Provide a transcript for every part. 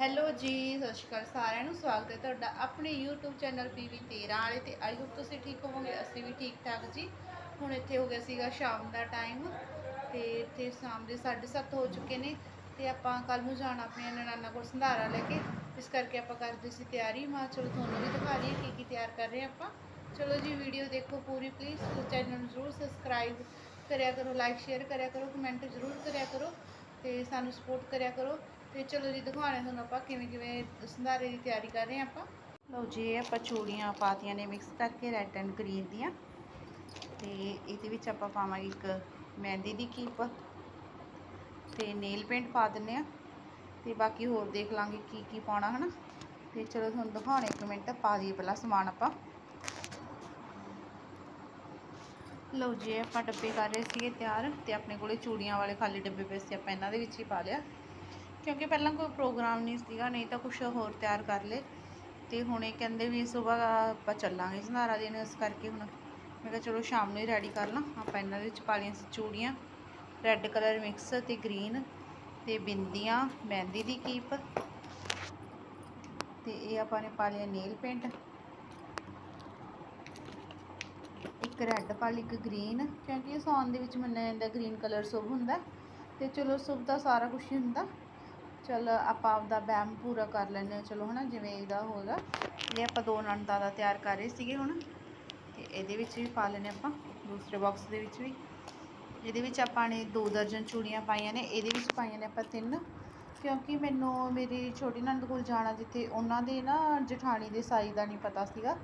Hello ਜੀ, ਸਤਿ ਸ਼੍ਰੀ ਅਕਾਲ ਸਾਰਿਆਂ ਨੂੰ, ਸਵਾਗਤ ਹੈ ਤੁਹਾਡਾ ਆਪਣੇ YouTube ਚੈਨਲ PV 13 ਵਾਲੇ ਤੇ। ਆਈ ਹੋਪ ਤੁਸੀਂ ਠੀਕ ਹੋਵੋਗੇ, ਅਸੀਂ ਵੀ ਠੀਕ ਠਾਕ ਜੀ। ਹੁਣ ਇੱਥੇ ਹੋ ਗਿਆ ਸੀਗਾ ਸ਼ਾਮ ਦਾ ਟਾਈਮ ਤੇ ਇੱਥੇ ਸ਼ਾਮ ਦੇ 7:30 ਹੋ ਚੁੱਕੇ ਨੇ ਤੇ ਆਪਾਂ ਕੱਲ ਨੂੰ ਜਾਣਾ ਆਪਣੇ ਨਨਾਨਾ ਕੋਲ ਸੰਧਾਰਾ ਲੈ ਕੇ। ਇਸ ਕਰਕੇ ਆਪਾਂ ਕਰਦੇ ਸੀ ਤਿਆਰੀ, ਮਾ ਚਲੋ ਤੁਹਾਨੂੰ ਵੀ ਦਿਖਾ ਲਈਏ ਕੀ ਕੀ ਤਿਆਰ ਕਰ ਰਹੇ ਹਾਂ ਆਪਾਂ। ਚਲੋ ਜੀ ਵੀਡੀਓ ਦੇਖੋ ਪੂਰੀ ਪਲੀਜ਼ ਚੈਨਲ ਨੂੰ ਜ਼ਰੂਰ ਸਬਸਕ੍ਰਾਈਬ ਕਰਿਆ ਕਰੋ ਲਾਈਕ ਸ਼ੇਅਰ ਕਰਿਆ ਕਰੋ ਕਮੈਂਟ ਜ਼ਰੂਰ ਕਰਿਆ ਕਰੋ ਤੇ ਸਾਨੂੰ ਸਪੋਰਟ ਕਰਿਆ ਕਰੋ। ਤੇ ਚਲੋ ਜੀ, ਦਿਖਾਉਣੇ ਤੁਹਾਨੂੰ ਆਪਾਂ ਕਿਵੇਂ ਕਿਵੇਂ ਸੰਧਾਰੇ ਦੀ ਤਿਆਰੀ ਕਰ ਰਹੇ ਹਾਂ ਆਪਾਂ। ਲਓ ਜੀ, ਇਹ ਆਪਾਂ ਚੂੜੀਆਂ ਪਾਤੀਆਂ ਨੇ ਮਿਕਸ ਕਰਕੇ ਰੈੱਡ ਐਂਡ ਗ੍ਰੀਨ ਦੀਆਂ। ਤੇ ਇਹਦੇ ਵਿੱਚ ਆਪਾਂ ਪਾਵਾਂਗੇ ਇੱਕ ਮਹਿੰਦੀ ਦੀ ਕੀਪ ਤੇ ਨੇਲ ਪੇਂਟ ਪਾ ਦਿੰਨੇ ਆ ਤੇ ਬਾਕੀ ਹੋਰ ਦੇਖ ਲਾਂਗੇ ਕੀ ਕੀ ਪਾਉਣਾ, ਹਨਾ? ਤੇ ਚਲੋ, ਤੁਹਾਨੂੰ ਦਿਖਾਉਣੇ ਇੱਕ ਮਿੰਟ, ਪਾ ਦਈਏ ਪਹਿਲਾਂ ਸਮਾਨ ਆਪਾਂ। ਲਓ ਜੀ, ਇਹ ਆਪਾਂ ਡੱਬੇ ਕਰ ਰਹੇ ਸੀਗੇ ਤਿਆਰ ਤੇ ਆਪਣੇ ਕੋਲੇ ਚੂੜੀਆਂ ਵਾਲੇ ਖਾਲੀ ਡੱਬੇ ਪਏ ਸੀ, ਆਪਾਂ ਇਹਨਾਂ ਦੇ ਵਿੱਚ ਹੀ ਪਾ ਲਿਆ। ਕਿਉਂਕਿ ਪਹਿਲਾਂ ਕੋਈ ਪ੍ਰੋਗਰਾਮ ਨਹੀਂ ਸੀਗਾ, ਨਹੀਂ ਤਾਂ ਕੁਝ ਹੋਰ ਤਿਆਰ ਕਰ ਲੇ ਤੇ ਹੁਣ ਇਹ ਕਹਿੰਦੇ ਵੀ ਸਵੇਰ ਆਪਾਂ ਚੱਲਾਂਗੇ ਸੰਧਾਰਾ ਦੇਣ, ਇਸ ਕਰਕੇ ਹੁਣ ਮੈਂ ਕਿਹਾ ਚਲੋ ਸ਼ਾਮ ਨੂੰ ਹੀ ਰੈਡੀ ਕਰ ਲਾਂ। ਆਪਾਂ ਇਹਨਾਂ ਦੇ ਵਿੱਚ ਪਾ ਲਈਆਂ ਚੂੜੀਆਂ। ਰੈੱਡ ਕਲਰ ਮਿਕਸ ਤੇ ਗ੍ਰੀਨ ਤੇ ਬਿੰਦੀਆਂ, ਮਹਿੰਦੀ ਦੀ ਕੀਪ। ਤੇ ਇਹ ਆਪਾਂ ਨੇ ਪਾ ਲਿਆ ਨੇਲ ਪੇਂਟ ਇੱਕ ਰੈੱਡ ਪਾ ਲਈ, ਇੱਕ ਗ੍ਰੀਨ ਕਿਉਂਕਿ ਇਹ ਸੌਣ ਦੇ ਵਿੱਚ ਮੰਨਿਆ ਜਾਂਦਾ ਗ੍ਰੀਨ ਕਲਰ ਸ਼ੁਭ ਹੁੰਦਾ। ਤੇ ਚਲੋ ਸ਼ੁਭ ਦਾ ਸਾਰਾ ਕੁਝ ਹੀ ਹੁੰਦਾ। ਚਲ ਆਪਾਂ ਆਪਦਾ ਵਹਿਮ ਪੂਰਾ ਕਰ ਲੈਂਦੇ ਹਾਂ, ਚਲੋ ਹਨਾ, ਜਿਵੇਂ ਇਹਦਾ ਹੋਗਾ ਇਹ ਆਪਾਂ ਦੋ ਨਣਦਾਂ ਦਾ ਤਿਆਰ ਕਰ ਰਹੇ ਸੀਗੇ ਹੁਣ, ਤੇ ਇਹਦੇ ਵਿੱਚ ਵੀ ਪਾ ਲੈਣੇ ਆਪਾਂ, ਦੂਸਰੇ ਬਾਕਸ ਦੇ ਵਿੱਚ ਵੀ। ਇਹਦੇ ਵਿੱਚ ਆਪਾਂ ਨੇ ਦੋ ਦਰਜਨ ਚੂੜੀਆਂ ਪਾਈਆਂ ਨੇ, ਇਹਦੇ ਵਿੱਚ ਪਾਈਆਂ ਨੇ ਆਪਾਂ ਤਿੰਨ। ਕਿਉਂਕਿ ਮੈਨੂੰ ਮੇਰੀ ਛੋਟੀ ਨੰਦ ਕੋਲ ਜਾਣਾ ਜਿੱਥੇ ਉਹਨਾਂ ਦੇ ਨਾ ਜਠਾਣੀ ਦੇ ਸਾਈਜ਼ ਦਾ ਨਹੀਂ ਪਤਾ ਸੀਗਾ।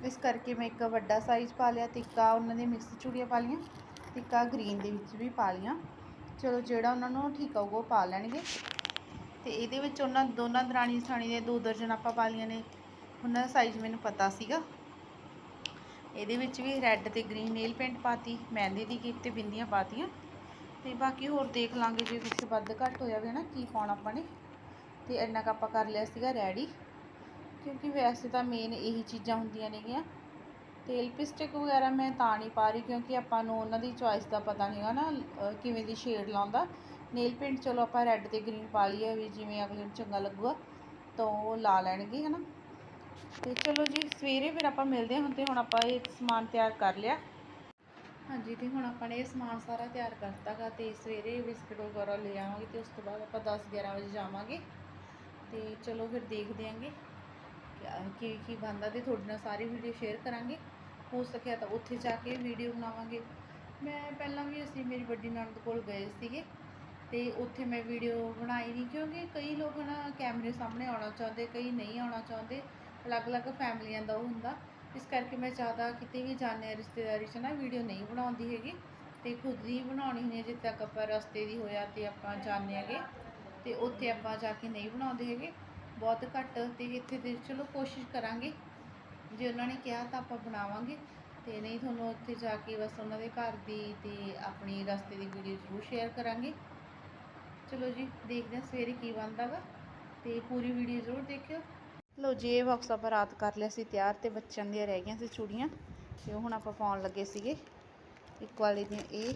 ਇਸ ਕਰਕੇ ਮੈਂ ਇੱਕ ਵੱਡਾ ਸਾਈਜ਼ ਪਾ ਲਿਆ ਤੇ ਇੱਕ ਉਹਨਾਂ ਦੇ ਮਿਕਸ ਚੂੜੀਆਂ ਪਾ ਲਈਆਂ ਤਿੱਕਾ ਇੱਕ ਗ੍ਰੀਨ ਦੇ ਵਿੱਚ ਵੀ ਪਾ ਲਈਆਂ। ਚਲੋ ਜਿਹੜਾ ਉਹਨਾਂ ਨੂੰ ਠੀਕ ਆਊਗਾ ਉਹ ਪਾ ਲੈਣਗੇ। ਤੇ ਇਹਦੇ ਵਿੱਚ ਉਹਨਾਂ ਦੋਨਾਂ ਦਰਾਣੀ ਜਠਾਣੀ ਦੇ ਦੋ ਦਰਜਨ ਆਪਾਂ ਪਾ ਲਈਆਂ ਨੇ। ਉਹਨਾਂ ਦਾ ਸਾਈਜ਼ ਮੈਨੂੰ ਪਤਾ ਸੀਗਾ। ਇਹਦੇ ਵਿੱਚ ਵੀ ਰੈੱਡ ਤੇ ਗ੍ਰੀਨ ਨੇਲ ਪੇਂਟ ਪਾਤੀ, ਮਹਿੰਦੀ ਦੀ ਕੀਪ ਤੇ ਬਿੰਦੀਆਂ ਪਾਤੀਆਂ। ਤੇ ਬਾਕੀ ਹੋਰ ਦੇਖ ਲਾਂਗੇ ਜੇ ਕੁਛ ਵੱਧ ਘੱਟ ਹੋਇਆ ਜਾਵੇ ਨਾ, ਕੀ ਪਾਉਣਾ ਆਪਾਂ ਨੇ। ਤੇ ਇੰਨਾ ਕੁ ਆਪਾਂ ਕਰ ਲਿਆ ਸੀਗਾ ਰੈਡੀ ਕਿਉਂਕਿ ਵੈਸੇ ਤਾਂ ਮੇਨ ਇਹੀ ਚੀਜ਼ਾਂ ਹੁੰਦੀਆਂ ਨੇਗੀਆਂ। ਤੇ ਲਿਪਸਟਿਕ ਵਗੈਰਾ ਮੈਂ ਤਾਂ ਨਹੀਂ ਪਾ ਰਹੀ ਕਿਉਂਕਿ ਆਪਾਂ ਨੂੰ ਉਹਨਾਂ ਦੀ ਚੋਇਸ ਦਾ ਪਤਾ ਨਹੀਂਗਾ ਨਾ ਕਿਵੇਂ ਦੀ ਸ਼ੇਡ ਲਾਉਂਦਾ। ਨੇਲ ਪੇਂਟ ਚਲੋ ਆਪਾਂ ਰੈੱਡ ਤੇ ਗ੍ਰੀਨ ਪਾ ਲਈਏ ਵੀ ਜਿਵੇਂ ਅਗਲੇ ਨੂੰ ਚੰਗਾ ਲੱਗੂਗਾ, ਤਾਂ ਉਹ ਲਾ ਲੈਣਗੇ, ਹਨਾ? ਤੇ ਚਲੋ ਜੀ, ਸਵੇਰੇ ਫਿਰ ਆਪਾਂ ਮਿਲਦੇ ਹਾਂ ਹੁਣ ਤੇ ਹੁਣ ਆਪਾਂ ਇਹ ਸਮਾਨ ਤਿਆਰ ਕਰ ਲਿਆ। ਹਾਂਜੀ, ਤੇ ਹੁਣ ਆਪਾਂ ਨੇ ਇਹ ਸਮਾਨ ਸਾਰਾ ਤਿਆਰ ਕਰਤਾ ਗਾ ਤੇ ਸਵੇਰੇ ਬਿਸਕਟ ਵਗੈਰਾ ਲੈ ਆਵਾਂਗੇ ਤੇ ਉਸ ਤੋਂ ਬਾਅਦ ਆਪਾਂ 10 11 ਵਜੇ ਜਾਵਾਂਗੇ। ਤੇ ਚਲੋ ਫਿਰ ਦੇਖਦੇ ਆਂਗੇ ਕੀ ਕੀ ਬਣਦਾ ਤੇ ਤੁਹਾਡੇ ਨਾਲ ਸਾਰੀ ਵੀਡੀਓ ਸ਼ੇਅਰ ਕਰਾਂਗੇ। ਹੋ ਸਕਿਆ ਤਾਂ ਉੱਥੇ ਜਾ ਕੇ ਵੀਡੀਓ ਬਣਾਵਾਂਗੇ। ਮੈਂ ਪਹਿਲਾਂ ਵੀ ਅਸੀਂ ਮੇਰੀ ਵੱਡੀ ਨਣਦ ਕੋਲ ਗਏ ਸੀਗੇ। ਤੇ ਉੱਥੇ ਮੈਂ ਵੀਡੀਓ ਬਣਾਈ ਨਹੀਂ ਕਿਉਂਕਿ ਕਈ ਲੋਕ ਨਾ ਕੈਮਰੇ ਸਾਹਮਣੇ ਆਉਣਾ ਚਾਹੁੰਦੇ, ਕਈ ਨਹੀਂ ਆਉਣਾ ਚਾਹੁੰਦੇ, ਅਲੱਗ-ਅਲੱਗ ਫੈਮਲੀਆਂ ਦਾ ਉਹ ਹੁੰਦਾ। ਇਸ ਕਰਕੇ ਮੈਂ ਜ਼ਿਆਦਾ ਕਿਤੇ ਵੀ ਜਾਂਦੇ ਰਿਸ਼ਤੇਦਾਰੀ 'ਚ ਨਾ ਵੀਡੀਓ ਨਹੀਂ ਬਣਾਉਂਦੀ ਹੈਗੀ। ਤੇ ਖੁਦ ਹੀ ਬਣਾਉਣੀ ਹੁੰਦੀ ਹੈ ਜਿੱਥੇ ਤੱਕ ਆਪਾਂ ਰਸਤੇ ਦੀ ਹੋਇਆ ਤੇ ਆਪਾਂ ਜਾਂਦੇ ਹੈਗੇ, ਤੇ ਉੱਥੇ ਆਪਾਂ ਜਾ ਕੇ ਨਹੀਂ ਬਣਾਉਂਦੇ ਹੈਗੇ। ਬਹੁਤ ਘੱਟ ਤੇ ਇੱਥੇ ਤੇ ਚਲੋ ਕੋਸ਼ਿਸ਼ ਕਰਾਂਗੇ। ਜੇ ਉਹਨਾਂ ਨੇ ਕਿਹਾ ਤਾਂ ਆਪਾਂ ਬਣਾਵਾਂਗੇ। ਤੇ ਨਹੀਂ ਤੁਹਾਨੂੰ ਉੱਥੇ ਜਾ ਕੇ ਬਸ ਉਹਨਾਂ ਦੇ ਘਰ ਦੀ ਤੇ ਆਪਣੀ ਰਸਤੇ ਦੀ ਵੀਡੀਓ ਜ਼ਰੂਰ ਸ਼ੇਅਰ ਕਰਾਂਗੇ। ਚਲੋ ਜੀ ਦੇਖਦੇ ਹਾਂ ਸਵੇਰੇ ਕੀ ਬਣਦਾ ਗਾ ਤੇ ਪੂਰੀ ਵੀਡੀਓ ਜ਼ਰੂਰ ਦੇਖਿਓ ਲੋ ਜੀ ਇਹ ਬਾਕਸ ਆਪਾਂ ਰਾਤ ਕਰ ਲਿਆ ਸੀ ਤਿਆਰ ਤੇ ਬੱਚਿਆਂ ਦੀਆਂ ਰਹਿ ਗਈਆਂ ਸੀ ਚੂੜੀਆਂ ਤੇ ਉਹ ਹੁਣ ਆਪਾਂ ਪਾਉਣ ਲੱਗੇ ਸੀਗੇ ਇੱਕ ਵਾਲੇ ਦੀਆਂ ਇਹ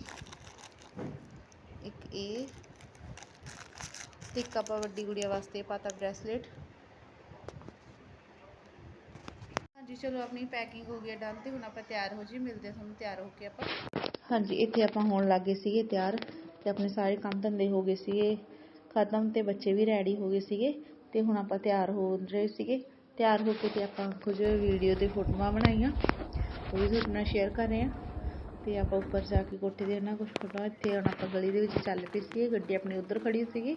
ਇੱਕ ਇਹ ਤੇ ਇੱਕ ਆਪਾਂ ਵੱਡੀ ਗੁੜੀਆ ਵਾਸਤੇ ਪਾਤਾ ਬ੍ਰੈਸਲੇਟ ਹਾਂਜੀ ਚਲੋ ਆਪਣੀ ਪੈਕਿੰਗ ਹੋ ਗਈ ਡਨ ਤੇ ਹੁਣ ਆਪਾਂ ਤਿਆਰ ਹੋ ਜੀ ਮਿਲਦੇ ਹਾਂ ਤੁਹਾਨੂੰ ਤਿਆਰ ਹੋ ਕੇ ਆਪਾਂ ਹਾਂਜੀ ਇੱਥੇ ਆਪਾਂ ਹੋਣ ਲੱਗੇ ਸੀਗੇ ਤਿਆਰ ਅਤੇ ਆਪਣੇ ਸਾਰੇ ਕੰਮ ਧੰਦੇ ਹੋ ਗਏ ਸੀਗੇ। ਖਤਮ ਅਤੇ ਬੱਚੇ ਵੀ ਰੈਡੀ ਹੋ ਗਏ ਸੀਗੇ ਅਤੇ ਹੁਣ ਆਪਾਂ ਤਿਆਰ ਹੋ ਰਹੇ ਸੀਗੇ। ਤਿਆਰ ਹੋ ਕੇ ਅਤੇ ਆਪਾਂ ਕੁਝ ਵੀਡੀਓ ਤੇ ਫੋਟੋਆਂ ਬਣਾਈਆਂ, ਉਹ ਵੀ ਤੁਹਾਡੇ ਨਾਲ ਸ਼ੇਅਰ ਕਰ ਰਹੇ ਹਾਂ। ਅਤੇ ਆਪਾਂ ਉੱਪਰ ਜਾ ਕੇ ਕੋਠੇ ਦੇ ਨਾ ਕੁਝ ਫੋਟੋਆਂ ਇੱਥੇ ਹੁਣ ਆਪਾਂ ਗਲੀ ਦੇ ਵਿੱਚ ਚੱਲ ਪਏ ਸੀਗੇ, ਗੱਡੀ ਆਪਣੀ ਉੱਧਰ ਖੜੀ ਸੀਗੀ।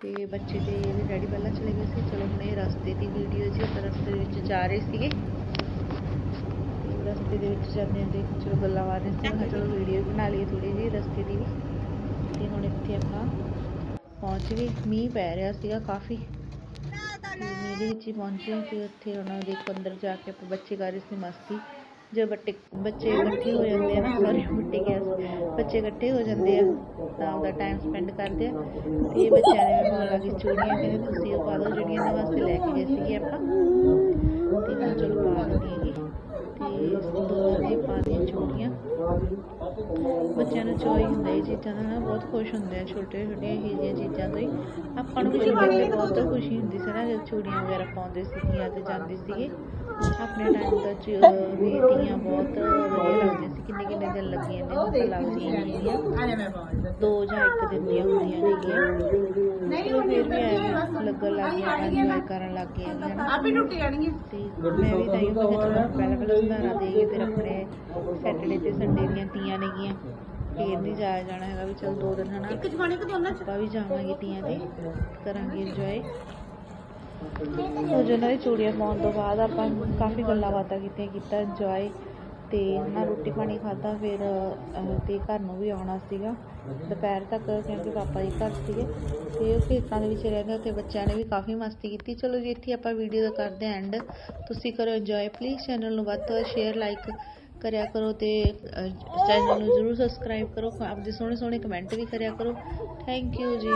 ਤੇ ਬੱਚੇ ਦੇ ਡੈਡੀ ਪਹਿਲਾਂ ਚਲੇ ਗਏ ਸੀ। ਚਲੋ ਹੁਣ ਇਹ ਰਸਤੇ ਦੀ ਵੀਡੀਓ ਜੀ, ਆਪਾਂ ਰਸਤੇ ਦੇ ਵਿੱਚ ਜਾ ਰਹੇ ਸੀਗੇ। ਰਸਤੇ ਦੇ ਵਿੱਚ ਜਾਂਦੇ ਹੁੰਦੇ ਚਲੋ ਗੱਲਾਂ ਮਾਰ ਸੀ ਚਲੋ ਵੀਡੀਓ ਬਣਾ ਲਈਏ ਥੋੜੀ ਜਿਹੀ ਰਸਤੇ ਦੀ ਵੀ। ਤੇ ਹੁਣ ਇੱਥੇ ਆਪਾਂ ਪਹੁੰਚ ਗਏ। ਮੀਂਹ ਪੈ ਰਿਹਾ ਸੀਗਾ ਕਾਫੀ। ਤੇ ਮੀਂਹ ਦੇ ਵਿੱਚ ਹੀ ਪਹੁੰਚੇ ਤੇ ਉੱਥੇ ਉਹਨਾਂ ਦੇ ਅੰਦਰ ਜਾ ਕੇ ਆਪਾਂ ਬੱਚੇ ਕਰ ਰਹੇ ਸੀ ਮਸਤੀ। ਜੇ ਬੱਟੇ, ਬੱਚੇ ਇਕੱਠੇ ਹੋ ਜਾਂਦੇ ਆ ਨਾ, ਸੌਰੀ ਬੱਟੇ ਗਿਆ ਬੱਚੇ ਇਕੱਠੇ ਹੋ ਜਾਂਦੇ ਆ, ਤਾਂ ਉਹਦਾ ਟਾਈਮ ਸਪੈਂਡ ਕਰਦੇ ਆ। ਤੇ ਬੱਚਿਆਂ ਨੇ ਵੀ ਲੱਗੀ ਚੂੜੀਆਂ ਕਹਿੰਦੇ ਤੁਸੀਂ ਉਹ ਪਾ ਦਿਓ, ਜਿਹੜੀਆਂ ਇਹਨਾਂ ਵਾਸਤੇ ਲੈ ਕੇ ਗਏ ਸੀਗੇ ਆਪਾਂ। ਤੇ ਮੈਂ ਚਲੋ ਪਾ ਦਿੰਦੀ ਦੇ ਪਾ ਦੀਆਂ ਚੂੜੀਆਂ ਬੱਚਿਆਂ ਨੂੰ ਚੋਈ ਹੁੰਦਾ ਇਹ ਚੀਜ਼ਾਂ ਦਾ ਨਾ ਬਹੁਤ ਖੁਸ਼ ਹੁੰਦੇ ਆ ਛੋਟੇ ਛੋਟੀਆਂ ਇਹ ਜਿਹੀਆਂ ਚੀਜ਼ਾਂ ਤੋਂ ਹੀ। ਆਪਾਂ ਨੂੰ ਵੀ ਬਹੁਤ ਖੁਸ਼ੀ ਹੁੰਦੀ ਸੀ ਨਾ ਜਦ ਚੂੜੀਆਂ ਵਗੈਰਾ ਪਾਉਂਦੇ ਸੀਗੀਆਂ ਤੇ ਜਾਂਦੇ ਸੀਗੇ। ਆਪਣੇ ਟਾਈਮ ਦਾ ਚ ਵੀ ਬਹੁਤ ਵਧੀਆ ਲੱਗਦੀਆਂ ਸੀ। ਕਿੰਨੇ ਕਿੰਨੇ ਦਿਨ ਲੱਗੇ ਜਾਂਦੇ ਹੁਣ ਤਾਂ ਲੱਗਦੀਆਂ ਨਹੀਂ ਹੈਗੀਆਂ। ਦੋ ਜਾਂ ਇੱਕ ਦਿਨ ਦੀਆਂ ਹੁੰਦੀਆਂ ਨੇਗੀਆਂ ਚਲੋ ਫਿਰ ਵੀ ਐਵੇਂ ਲੱਗਣ ਲੱਗ ਗਿਆ ਇੰਜੋਏ ਕਰਨ ਲੱਗ ਹਨਾ। ਆਪੇ ਟੁੱਟ ਜਾਣਗੇ ਤੇ ਮੈਂ ਵੀ ਤਾਂ ਹੀ ਮੈਂ ਕਿਹਾ ਚਲੋ ਪਹਿਲਾਂ ਪਹਿਲਾਂ ਸੁਧਾਰਾ ਦੇ ਕੇ ਫਿਰ ਆਪਣੇ ਸੈਟਰਡੇ ਤੇ ਸੰਡੇ ਦੀਆਂ ਤੀਆਂ ਨੇਗੀਆਂ ਫੇਰ ਨਹੀਂ ਜਾਇਆ ਜਾਣਾ ਹੈਗਾ ਵੀ ਚਲ ਦੋ ਦਿਨ ਹਨਾ। ਇੱਕ ਜਵਾਨੇ ਕੋ ਦੋਨਾਂ ਚ? ਆਪਾਂ ਵੀ ਜਾਵਾਂਗੇ ਤੀਆਂ ਤੇ ਕਰਾਂਗੇ ਇੰਜੋਏ ਸੋ ਜਿਹਨਾਂ ਦੀ ਚੂੜੀਆਂ ਪਾਉਣ ਤੋਂ ਬਾਅਦ ਆਪਾਂ ਕਾਫੀ ਗੱਲਾਂ ਬਾਤਾਂ ਕੀਤੀਆਂ, ਕੀਤਾ ਇੰਜੋਏ ਅਤੇ ਨਾ ਰੋਟੀ ਪਾਣੀ ਖਾਧਾ, ਫਿਰ ਅਤੇ ਘਰ ਨੂੰ ਵੀ ਆਉਣਾ ਸੀਗਾ। ਦੁਪਹਿਰ ਤੱਕ ਕਿਉਂਕਿ ਪਾਪਾ ਜੀ ਘਰ ਸੀਗੇ ਅਤੇ ਉਹ ਖੇਤਾਂ ਦੇ ਵਿੱਚ ਰਹਿੰਦੇ ਉੱਥੇ ਬੱਚਿਆਂ ਨੇ ਵੀ ਕਾਫੀ ਮਸਤੀ ਕੀਤੀ। ਚਲੋ ਜੀ, ਇੱਥੇ ਆਪਾਂ ਵੀਡੀਓ ਦਾ ਕਰਦੇ ਹਾਂ ਐਂਡ ਤੁਸੀਂ ਕਰੋ ਇੰਜੋਏ ਪਲੀਜ਼ ਚੈਨਲ ਨੂੰ ਵੱਧ ਤੋਂ ਵੱਧ ਸ਼ੇਅਰ ਲਾਈਕ ਕਰਿਆ ਕਰੋ ਤੇ ਚੈਨਲ ਨੂੰ ਜ਼ਰੂਰ ਸਬਸਕ੍ਰਾਈਬ ਕਰੋ। ਆਪਦੇ ਸੋਹਣੇ ਸੋਹਣੇ ਕਮੈਂਟ ਵੀ ਕਰਿਆ ਕਰੋ। ਥੈਂਕ ਯੂ ਜੀ।